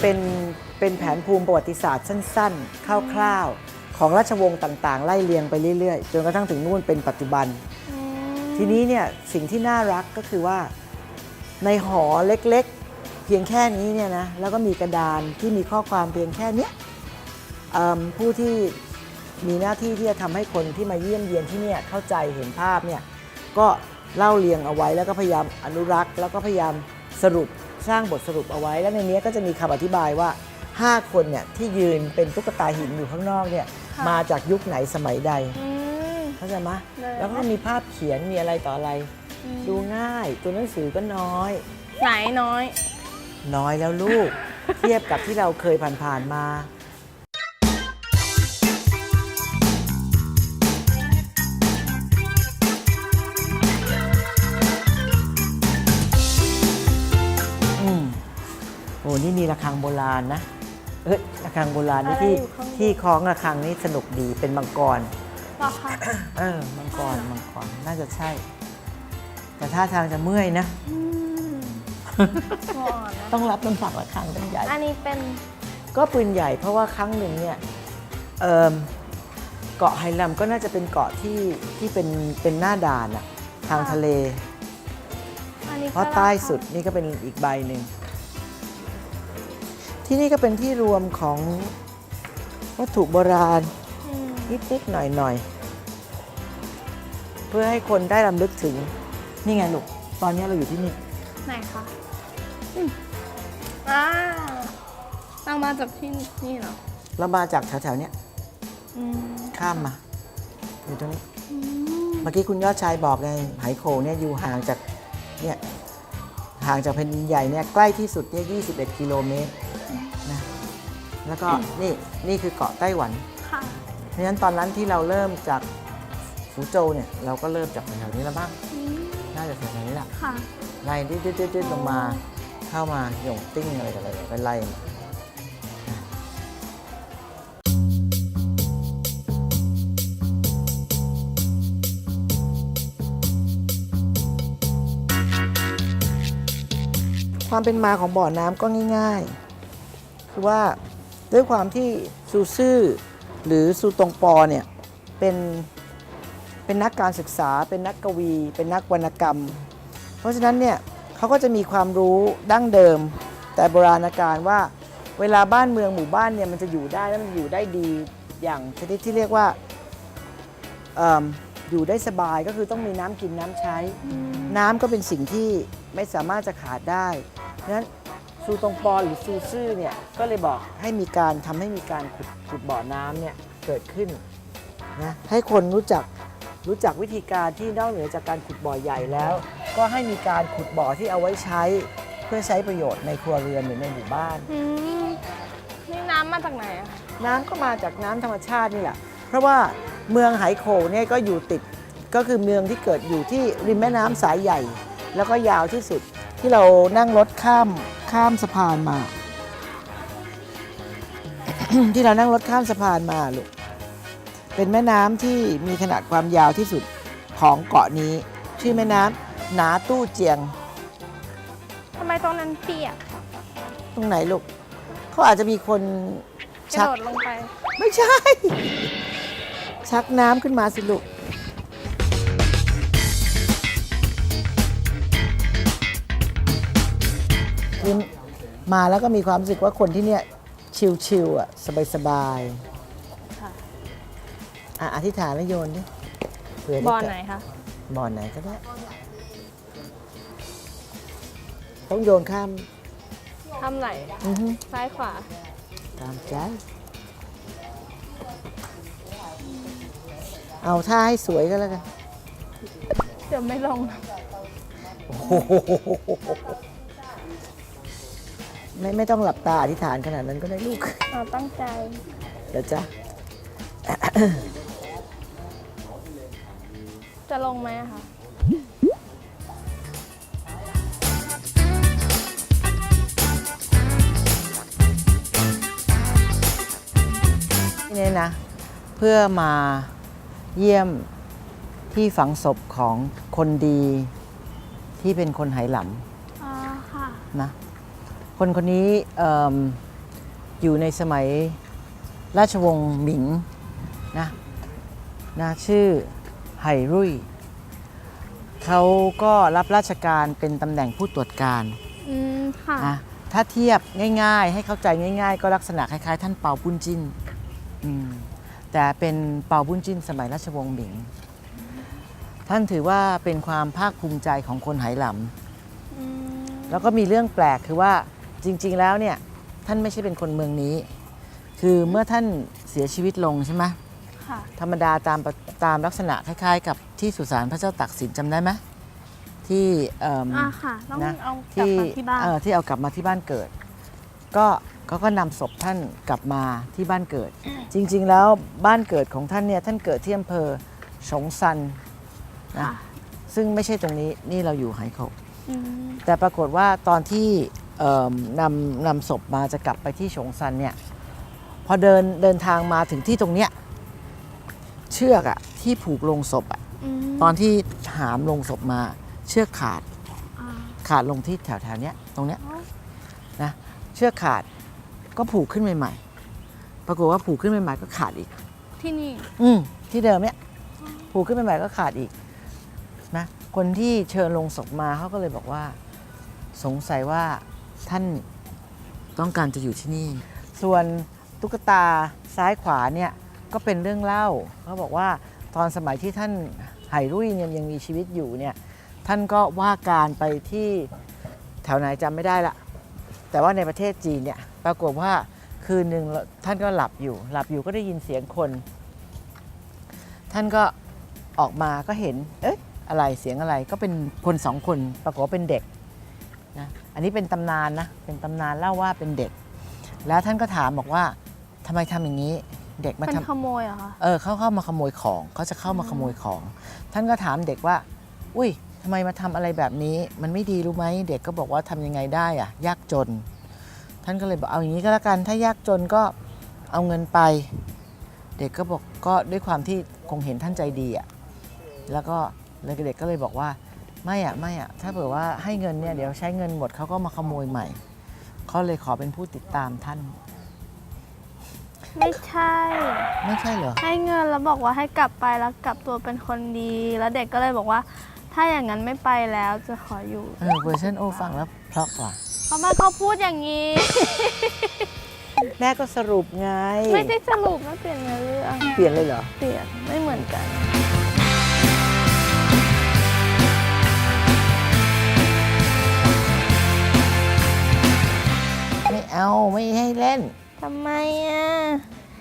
เป็นเป็นแผนภูมิประวัติศาสตร์สั้นๆ คร่าวๆ ของราชวงศ์ต่างๆ ไล่เรียงไปเรื่อยๆ จนกระทั่งถึงนู่นเป็นปัจจุบันอืมทีนี้เนี่ยสิ่งที่น่ารักก็คือว่าในหอเล็กๆ เพียงแค่นี้เนี่ยนะแล้วก็มีกระดานที่มีข้อความเพียงแค่เนี้ยเอิ่มผู้ที่มีหน้าที่ที่จะทำให้คนที่มาเยี่ยมเยียนที่เนี่ยเข้าใจเห็นภาพเนี่ยก็เล่าเรียงเอาไว้แล้วก็พยายามอนุรักษ์ แล้วก็พยายามสรุป สร้างบทสรุปเอาไว้ แล้วในนี้ก็จะมีคำอธิบายว่า 5 คนเนี่ยที่ยืนเป็นตุ๊กตาหินอยู่ข้างนอกเนี่ยมาจากยุคไหนสมัยใดอืมเข้าใจไหมเลยแล้วก็มีภาพเขียนมีอะไรต่ออะไรอืมดูง่ายตัวหนังสือก็น้อย ไหนน้อย น้อยแล้วลูก เทียบกับที่เราเคยผ่านๆมา นี่มีระฆังโบราณนะเอ้ยระฆังโบราณนี่ที่อะไรอยู่ข้างบน ที่คล้องระฆังนี่สนุกดีเป็นมังกรเหรอคะเออมังกรมังกรน่าจะใช่ แต่ท่าทางจะเมื่อยนะ อืมก่อนนะต้องรับน้ำหนักระฆังตั้งใหญ่ อันนี้เป็นก็ปืนใหญ่เพราะว่าครั้งหนึ่งเนี่ยเอิ่มเกาะไฮลัมก็น่าจะเป็นเกาะที่ที่เป็นเป็นหน้าด่านอะทางทะเล อันนี้เพราะใต้สุดนี่ก็เป็นอีกใบหนึ่ง ที่นี่ก็เป็นที่รวมของวัตถุโบราณอืมนิดๆหน่อยๆ เพื่อให้คนได้รำลึกถึง นี่ไงลูก ตอนนี้เราอยู่ที่นี่ ไหนคะอืมอ่าตั้งมาจากที่นี่เหรอ เรามาจากแถวๆเนี้ยอืมข้ามมา อยู่ตรงนี้อืมเมื่อกี้คุณยอดชายบอกไงไหโขงเนี่ยอยู่ห่างจากเนี่ยห่างจากแผ่นดินใหญ่เนี่ยใกล้ที่สุดเนี่ย21 กิโลเมตรนะ แล้วก็นี่นี่คือเกาะไต้หวัน ค่ะเพราะฉะนั้นตอนนั้นที่เราเริ่มจากฟูโจวเนี่ยเราก็เริ่มจากแถวๆนี้แล้วบ้างอืมน่าจะแถวๆนี้แหละค่ะ ไล่ดืดๆๆๆลงมาเข้ามาหยงติ้งอะไรกันอะไรไปไล่มาความเป็นมาของบ่อน้ำก็ง่าย ๆ คือว่า ด้วยความที่ซูซื่อหรือซูตงปอเนี่ยเป็นเป็นนักการศึกษา เป็นนักกวี เป็นนักวรรณกรรม เพราะฉะนั้นเนี่ยเขาก็จะมีความรู้ดั้งเดิม แต่โบราณการว่าเวลาบ้านเมืองหมู่บ้านเนี่ยมันจะอยู่ได้แล้วมันอยู่ได้ดีอย่างชนิดที่เรียกว่าออยู่ได้สบายก็คือต้องมีน้ำกินน้ำใช้ น้ำก็เป็นสิ่งที่ไม่สามารถจะขาดได้เพราะฉะนั้น ซูตงปอหรือซูซื่อเนี่ยก็เลยบอกให้มีการทำให้มีการขุดขุดบ่อน้ำเนี่ยเกิดขึ้นนะให้คนรู้จักรู้จักวิธีการที่นอกเหนือจากการขุดบ่อใหญ่แล้ว ก็ให้มีการขุดบ่อที่เอาไว้ใช้เพื่อใช้ประโยชน์ในครัวเรือนหรือในหมู่บ้าน อืมนี่น้ำมาจากไหนอะคะน้ำก็มาจากน้ำธรรมชาตินี่แหละ เพราะว่าเมืองไหโขงเนี่ยก็อยู่ติดก็คือเมืองที่เกิดอยู่ที่ริมแม่น้ำสายใหญ่ แล้วก็ยาวที่สุดที่เรานั่งรถข้าม ข้ามสะพานมา ที่เรานั่งรถข้ามสะพานมาลูกเป็นแม่น้ำที่มีขนาดความยาวที่สุดของเกาะนี้ ชื่อแม่น้ำหนาตู้เจียง ทำไมตรงนั้นเปียกตรงไหนลูกเขาอาจจะมีคนกระชัก โดดลงไป ไม่ใช่ ชักน้ำขึ้นมาสิลูก คือมาแล้วก็มีความรู้สึกว่าคนที่เนี่ยชิลๆอะสบายค่ะ ๆอะอธิษฐานแล้วโยนดิเผื่อด้บ่อเกิดไหนคะ บ่อไหนก็ได้ต้องโยนข้ามทำไหน อือฮึซ้ายขวา ตามใจ เอาท่าให้สวยก็แล้วกัน เดี๋ยวไม่ลง ไม่ไม่ต้องหลับตาอธิษฐานขนาดนั้นก็ได้ลูกเอาตั้งใจ เดี๋ยวจ้ะ จะลงไหมอะคะที่นี่นะ เพื่อมาเยี่ยมที่ฝังศพของคนดีที่เป็นคนไหหลอ๋อค่ะำนะ คนคนนี้เอิ่มอยู่ในสมัยราชวงศ์หมิงนะนะชื่อไหรุ่ยเขาก็รับราชการเป็นตำแหน่งผู้ตรวจการอืมค่ะนะถ้าเทียบง่ายๆ ให้เข้าใจง่าย ๆ ก็ลักษณะคล้ายๆ ท่านเปาบุญจินอืมแต่เป็นเปาบุญจินสมัยราชวงศ์หมิง ท่านถือว่าเป็นความภาคภูมิใจของคนไหหลำอืมแล้วก็มีเรื่องแปลกคือว่า จริงๆแล้วเนี่ยท่านไม่ใช่เป็นคนเมืองนี้ คือเมื่อท่านเสียชีวิตลงใช่ไหมค่ะ ธรรมดาตามปะตามลักษณะคล้ายๆ กับที่สุสานพระเจ้าตักสินจำได้ไหมที่เอิ่ม อ่าค่ะ ต้องนะเอากลับที่มาที่บ้าน เอ่อที่เอากลับมาที่บ้านเกิด ก็เขาก็นำศพท่านกลับมาที่บ้านเกิด จริงๆแล้วบ้านเกิดของท่านเนี่ยท่านเกิดที่อำเภอฉงซันนะค่ะ ซึ่งไม่ใช่ตรงนี้นี่เราอยู่ไหโขก อืมแต่ปรากฏว่าตอนที่เอิ่ม นำนำศพมาจะกลับไปที่ฉงซันเนี่ยพอเดินเดินทางมาถึงที่ตรงเนี้ยเชือกอะที่ผูกลงศพอะอืมตอนที่หามลงศพมาเชือกขาดอ่าขาดลงที่แถวแถวๆเนี้ยตรงเนี้ยอ๋อนะเชือกขาดก็ผูกขึ้นใหม่ ๆ ปรากฏว่าผูกขึ้นใหม่ๆก็ขาดอีก ที่นี่ อืมที่เดิมเนี้ยผูกขึ้นใหม่ๆก็ขาดอีกนะคนที่เชิญลงศพมาเขาก็เลยบอกว่า สงสัยว่า ท่านต้องการจะอยู่ที่นี่ ส่วนตุ๊กตาซ้ายขวาเนี่ยก็เป็นเรื่องเล่าเขาบอกว่าตอนสมัยที่ท่านไหรุ่ยเนี่ยยังมีชีวิตอยู่เนี่ยท่านก็ว่าการไปที่แถวไหนจำไม่ได้ละ แต่ว่าในประเทศจีนเนี่ยปรากฏว่าคืนหนึ่งท่านก็หลับอยู่ หลับอยู่ก็ได้ยินเสียงคน ท่านก็ออกมาก็เห็น เอ๊ะอะไรเสียงอะไรก็เป็นคนสองคนปรากฏว่าเป็นเด็กนะ อันนี้เป็นตำนานนะ เป็นตำนานเล่าว่าเป็นเด็ก แล้วท่านก็ถามบอกว่าทำไมทำอย่างนี้ เด็กมาเป็นทำขโมยเหรอคะเออเขาเข้ามาขโมยของเขาจะเข้ามาขโมยของ ท่านก็ถามเด็กว่า อุ้ยทำไมมาทำอะไรแบบนี้ มันไม่ดีรู้ไหมเด็กก็บอกว่าทำยังไงได้อะยากจน ท่านก็เลยบอกเอาอย่างนี้ก็แล้วกัน ถ้ายากจนก็เอาเงินไป เด็กก็บอกก็ด้วยความที่คงเห็นท่านใจดีอะแล้วก็เลยเด็กก็เลยบอกว่า ไม่อะไม่อะถ้าเผื่อว่าให้เงินเนี่ยเดี๋ยวใช้เงินหมดเขาก็มาขโมยใหม่เขาเลยขอเป็นผู้ติดตามท่าน ไม่ใช่ ไม่ใช่เหรอ ให้เงินแล้วบอกว่าให้กลับไปแล้วกลับตัวเป็นคนดี แล้วเด็กก็เลยบอกว่า ถ้าอย่างนั้นไม่ไปแล้วจะขออยู่ เออเวอร์ชันโอฟังแล้วเพราะกว่าเพราะแม่เขาพูดอย่างนี้ แม่ก็สรุปไง ไม่ได้สรุปไม่เปลี่ยนเนื้อเรื่องเปลี่ยนเลยเหรอ เปลี่ยนไม่เหมือนกัน เอาไม่ให้เล่น ทำไมอะ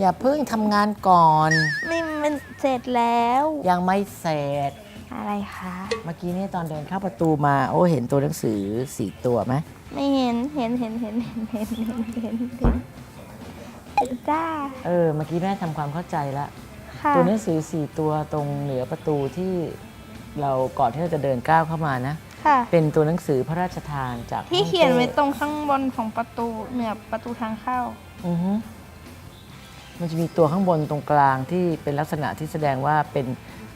อย่าเพิ่งทำงานก่อนไม่มันเสร็จแล้ว ยังไม่เสร็จ อะไรคะ เมื่อกี้นี่ตอนเดินเข้าประตูมาโอ้เห็นตัวหนังสือสี่ตัวไหมไม่เห็น เห็นเห็นเห็นเห็นเห็นเห็นเห็นเห็นเห็นจ้า เออเมื่อกี้แม่ทำความเข้าใจแล้วค่ะ ตัวหนังสือสี่ตัวตรงเหนือประตูที่เราก่อนที่เราจะเดินก้าวเข้ามานะ ค่ะ เป็นตัวหนังสือพระราชทานจากที่เขียนไว้ฮ่องตรงข้างบนของประตูเหนือประตูทางเข้าเต้อือฮึมันจะมีตัวข้างบนตรงกลางที่เป็นลักษณะที่แสดงว่าเป็น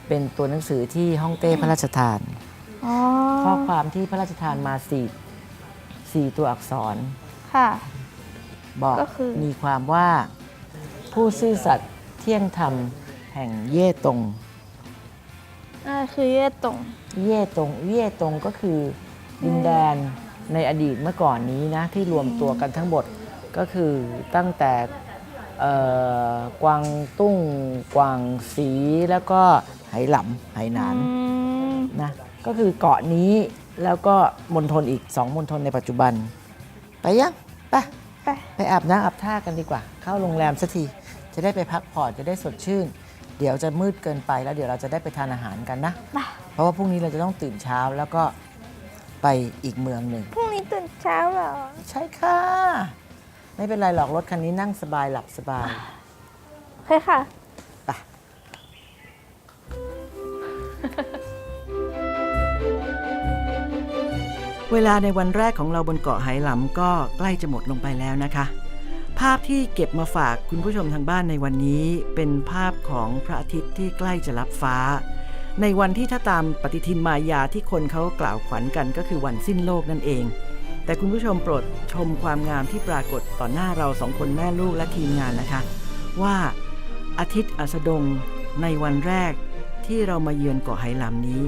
เป็นตัวหนังสือที่ฮ่องเต้พระราชทาน อ๋อ ข้อความที่พระราชทานมาสี่สี่ตัวอักษร ค่ะ บอกก็คือ มีความว่าผู้ซื่อสัตย์เที่ยงธรรมแห่งเย่ตง อ่าคือเย่ตรงเย่ตงเย่ตงก็คือดินแดนในอดีตเมื่อก่อนนี้นะที่รวมตัวกันทั้งหมดก็คือตั้งแต่เอ่อกวางตุ้งกวางสีแล้วก็ไหหลำไหหนานอืมนะก็คือเกาะนี้แล้วก็มณฑลอีกสองมณฑลในปัจจุบัน ไปยังไปไปไปอาบน้ำอาบท่ากันดีกว่า เข้าโรงแรมสักที จะได้ไปพักผ่อนจะได้สดชื่น เดี๋ยวจะมืดเกินไปแล้วเดี๋ยวเราจะได้ไปทานอาหารกันนะ ไป เพราะว่าพรุ่งนี้เราจะต้องตื่นเช้าแล้วก็ไปอีกเมืองหนึ่ง พรุ่งนี้ตื่นเช้าเหรอ ใช่ค่ะ ไม่เป็นไรหรอกรถคันนี้นั่งสบายหลับสบาย โอเคค่ะ ไป เวลาในวันแรกของเราบนเกาะไหหลำก็ใกล้จะหมดลงไปแล้วนะคะ ภาพที่เก็บมาฝากคุณผู้ชมทางบ้านในวันนี้ เป็นภาพของพระอาทิตย์ที่ใกล้จะรับฟ้า ในวันที่ถ้าตามปฏิทินมายาที่คนเขากล่าวขวัญกันก็คือวันสิ้นโลกนั่นเอง แต่คุณผู้ชมโปรดชมความงามที่ปรากฏต่อหน้าเราสองคนแม่ลูกและทีมงานนะคะ ว่าอาทิตย์อัสดงในวันแรกที่เรามาเยือนเกาะไหหลำนี้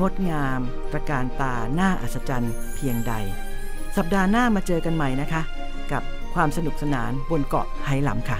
งดงาม ประการตาน่าอัศจรรย์เพียงใด สัปดาห์หน้ามาเจอกันใหม่นะคะ กับ ความสนุกสนานบนเกาะไฮลัมค่ะ